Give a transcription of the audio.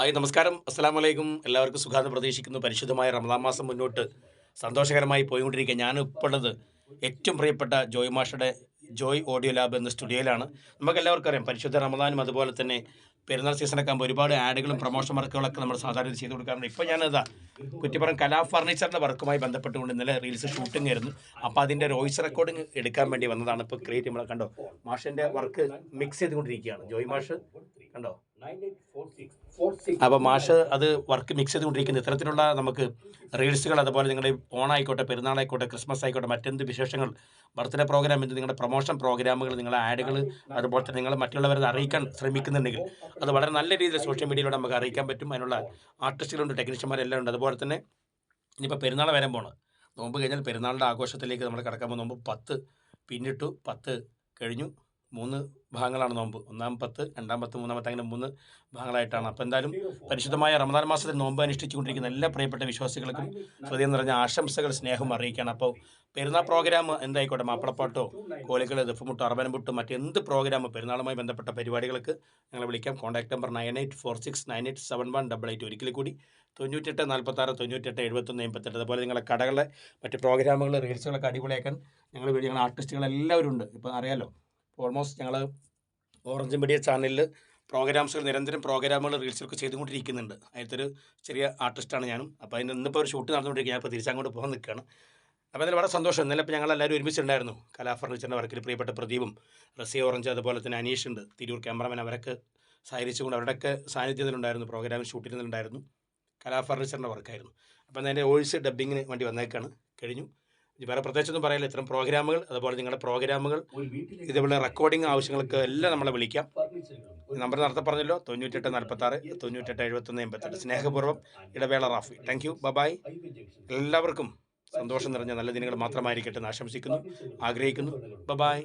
Hi നമസ്കാരം. അസ്സാം വലൈക്കും എല്ലാവർക്കും സുഖാന്ന് പ്രതീക്ഷിക്കുന്നു. പരിശുദ്ധമായ റമദാൻ മാസം മുന്നോട്ട് സന്തോഷകരമായി പോയിക്കൊണ്ടിരിക്കുക. ഉള്ളത് ഏറ്റവും പ്രിയപ്പെട്ട ജോയ് മാഷയുടെ ജോയ് ഓഡിയോ ലാബ് എന്ന സ്റ്റുഡിയോയിലാണ്. നമുക്ക് എല്ലാവർക്കും അറിയാം പരിശുദ്ധ റമദാനും അതുപോലെ തന്നെ പെരുന്നാൾ സീസണൊക്കെ ആകുമ്പോൾ ഒരുപാട് ആഡുകളും പ്രൊമോഷൻ വർക്കുകളൊക്കെ നമ്മൾ സാധാരണ ചെയ്ത് കൊടുക്കാറുണ്ട്. ഇപ്പോൾ ഞാനിതാ കുറ്റിപ്പുറം കലാ ഫർണിച്ചറിന്റെ വർക്കുമായി ബന്ധപ്പെട്ടുകൊണ്ട് ഇന്നലെ റീൽസ് ഷൂട്ടിംഗ് ആയിരുന്നു. അപ്പോൾ അതിന്റെ വോയിസ് റെക്കോർഡിംഗ് എടുക്കാൻ വേണ്ടി വന്നതാണ്. ഇപ്പോൾ ക്രിയേറ്റ് നമ്മളെ കണ്ടോ മാഷിന്റെ വർക്ക് മിക്സ് ചെയ്തുകൊണ്ടിരിക്കുകയാണ്. ജോയ് മാഷ് കണ്ടോ? അപ്പോൾ മാഷ് അത് വർക്ക് മിക്സ് ചെയ്തുകൊണ്ടിരിക്കുന്നത് ഇത്തരത്തിലുള്ള നമുക്ക് റീൽസുകൾ അതുപോലെ നിങ്ങളുടെ ഓണായിക്കോട്ടെ പെരുന്നാളായിക്കോട്ടെ ക്രിസ്മസ് ആയിക്കോട്ടെ മറ്റെന്ത് വിശേഷങ്ങൾ ബർത്ത്ഡേ പ്രോഗ്രാം എന്ത് നിങ്ങളുടെ പ്രൊമോഷൻ പ്രോഗ്രാമുകൾ നിങ്ങളുടെ ആഡുകൾ അതുപോലെ തന്നെ നിങ്ങൾ മറ്റുള്ളവരെ അറിയിക്കാൻ ശ്രമിക്കുന്നുണ്ടെങ്കിൽ അത് വളരെ നല്ല രീതിയിൽ സോഷ്യൽ മീഡിയയിലൂടെ നമുക്ക് അറിയിക്കാൻ പറ്റും. അതിനുള്ള ആർട്ടിസ്റ്റുകളുണ്ട് ടെക്നീഷ്യന്മാരെല്ലാം ഉണ്ട്. അതുപോലെ തന്നെ ഇനിയിപ്പോൾ പെരുന്നാൾ വരാൻ പോണ്. നോമ്പ് കഴിഞ്ഞാൽ പെരുന്നാളിന്റെ ആഘോഷത്തിലേക്ക് നമ്മൾ കിടക്കാൻ പോകുന്ന. നോമ്പ് പത്ത് പിന്നിട്ടു പത്ത് കഴിഞ്ഞു. മൂന്ന് ഭാഗങ്ങളാണ് നോമ്പ്. ഒന്നാം പത്ത് രണ്ടാം പത്ത് മൂന്നാം പത്ത് അങ്ങനെ മൂന്ന് ഭാഗങ്ങളായിട്ടാണ്. അപ്പോൾ എന്തായാലും പരിശുദ്ധമായ റമദാൻ മാസത്തിൽ നോമ്പ് അനുഷ്ഠിച്ചുകൊണ്ടിരിക്കുന്ന എല്ലാ പ്രിയപ്പെട്ട വിശ്വാസികൾക്കും ഹൃദയം നിറഞ്ഞ ആശംസകൾ സ്നേഹം അറിയിക്കുകയാണ്. അപ്പോൾ പെരുന്നാൾ പ്രോഗ്രാം എന്തായിക്കോട്ടെ? മാപ്പിളപ്പാട്ടോ കോലികൾ ദഫുമുട്ടോ അറബനമുട്ടോ മറ്റെന്ത് പ്രോഗ്രാം പെരുന്നാളുമായി ബന്ധപ്പെട്ട പരിപാടികൾക്ക് ഞങ്ങളെ വിളിക്കാം. Contact number nine eight four six nine eight seven one double eight ഒരിക്കൽ കൂടി തൊണ്ണൂറ്റെട്ട് നാൽപ്പത്താറ് തൊണ്ണൂറ്റെട്ട് എഴുപത്തൊന്ന് എൺപത്തെട്ട്. അതുപോലെ നിങ്ങളുടെ കടകളെ മറ്റ് പ്രോഗ്രാമുകൾ റീൽസുകളൊക്കെ അടിപൊളിയാക്കാൻ ഞങ്ങൾ ആർട്ടിസ്റ്റുകൾ എല്ലാവരും ഉണ്ട് ഇപ്പോൾ അറിയാലോ? ഓൾമോസ്റ്റ് ഞങ്ങൾ ഓറഞ്ച് മീഡിയ ചാനലിൽ പ്രോഗ്രാംസുകൾ നിരന്തരം പ്രോഗ്രാമുകൾ റീൽസൊക്കെ ചെയ്തുകൊണ്ടിരിക്കുന്നുണ്ട്. അതിലത്തൊരു ചെറിയ ആർട്ടിസ്റ്റാണ് ഞാനും. അപ്പോൾ അതിന് ഇന്നിപ്പോൾ ഒരു ഷൂട്ട് നടന്നുകൊണ്ടിരിക്കുക ഞാൻ ഇപ്പോൾ തിരിച്ചങ്ങോട്ട് പോകാൻ നിൽക്കുകയാണ് അപ്പോൾ അതിൽ വളരെ സന്തോഷം. ഇന്നലെ ഇപ്പോൾ ഞങ്ങൾ എല്ലാവരും ഒരുമിച്ചുണ്ടായിരുന്നു. കലാ ഫർണിച്ചറിന്റെ വർക്കിൽ പ്രിയപ്പെട്ട പ്രദീപും റസിയ ഓറഞ്ച് അതുപോലെ തന്നെ അനീഷ് ഉണ്ട്. തിരൂർ ക്യാമറമാൻ അവരൊക്കെ സഹകരിച്ചുകൊണ്ട് അവരുടെയൊക്കെ സാന്നിധ്യത്തിലുണ്ടായിരുന്നു. പ്രോഗ്രാം ഷൂട്ട് ചെയ്യുന്നുണ്ടായിരുന്നു കലാ ഫർണിച്ചറിന്റെ വർക്കായിരുന്നു അപ്പോൾ അതിന്റെ ഓഴ്സ് ഡബ്ബിങ്ങിന് വേണ്ടി വന്നേക്കാണ്. കഴിഞ്ഞു. വേറെ പ്രത്യേകിച്ചൊന്നും പറയില്ല. ഇത്തരം പ്രോഗ്രാമുകൾ അതുപോലെ നിങ്ങളുടെ പ്രോഗ്രാമുകൾ ഇതേപോലെ റെക്കോർഡിംഗ് ആവശ്യങ്ങൾക്ക് എല്ലാം നമ്മളെ വിളിക്കാം. നമ്പർ നടത്ത പറഞ്ഞല്ലോ തൊണ്ണൂറ്റെട്ട് നാൽപ്പത്തി ആറ് തൊണ്ണൂറ്റെട്ട് എഴുപത്തൊന്ന് എൺപത്തെട്ട്. സ്നേഹപൂർവം ഇടവേള റാഫി. താങ്ക് യു ബബായ് എല്ലാവർക്കും സന്തോഷം നിറഞ്ഞ നല്ല ദിനങ്ങൾ മാത്രമായിരിക്കട്ടെ എന്ന് ആശംസിക്കുന്നു ആഗ്രഹിക്കുന്നു. ബബായ്